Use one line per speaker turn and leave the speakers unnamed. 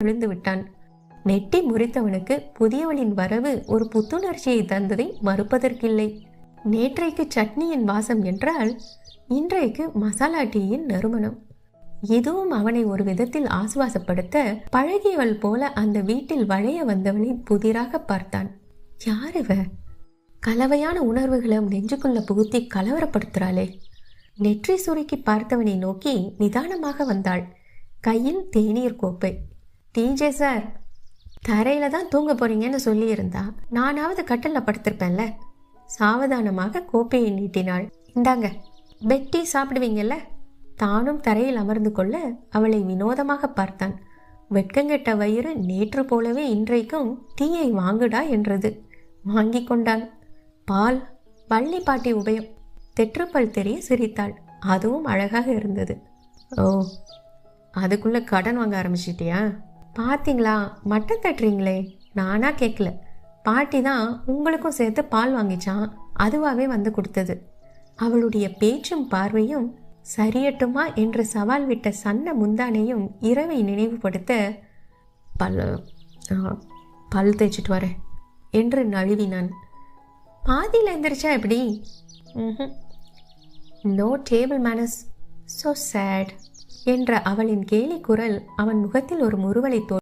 விழுந்து விட்டான். நெட்டி முறித்தவனுக்கு புதியவளின் வரவு ஒரு புத்துணர்ச்சியை தந்ததை மறுப்பதற்கில்லை. நேற்றைக்கு சட்னியின் வாசம் என்றால் இன்றைக்கு மசாலா டீயின் நறுமணம். இதுவும் அவனை ஒரு விதத்தில் ஆசுவாசப்படுத்த பழகியவள் போல அந்த வீட்டில் வளைய வந்தவனை புதிராக பார்த்தான். யார் இவ? கலவையான உணர்வுகளை நெஞ்சுக்குள்ள புகுத்தி கலவரப்படுத்துறாளே. நெற்றி சுருக்கி பார்த்தவனை நோக்கி நிதானமாக வந்தாள். கையில் தேநீர் கோப்பை. டிஜே சார் தரையில தான் தூங்க போறீங்கன்னு சொல்லியிருந்தா நானாவது கட்டில்ல படுத்திருப்பேன்ல. சாவதானமாக கோப்பையை நீட்டினாள். இந்தாங்க பெட்டி சாப்பிடுவீங்கல்ல? தானும் தரையில் அமர்ந்து கொள்ள அவளை வினோதமாக பார்த்தான். வெட்கங்கெட்ட வயிறு நேற்று போலவே இன்றைக்கும் டீயை வாங்குடா என்றது. வாங்கி கொண்டான் பால் பள்ளி பாட்டி உபயம். தெற்றுப்பல் தெரிய சிரித்தாள். அதுவும் அழகாக இருந்தது. ஓ அதுக்குள்ள கடன் வாங்க ஆரம்பிச்சிட்டியா? பார்த்தீங்களா மட்டன் தட்டுறீங்களே. நானாக கேட்கல பாட்டி தான் உங்களுக்கும் சேர்த்து பால் வாங்கிச்சான். அதுவாகவே வந்து கொடுத்தது. அவளுடைய பேச்சும் பார்வையும் சரியட்டுமா என்று சவால் விட்ட சன்ன முந்தானையும் இரவை நினைவுபடுத்த பல் பல் தேய்ச்சிட்டு வரேன் என்று நழுவினான். பாதியில் எந்திரிச்சா எப்படி? No table manners so sad என்ற அவளின் கேலி குரல் அவன் முகத்தில் ஒரு முறுவலை தோ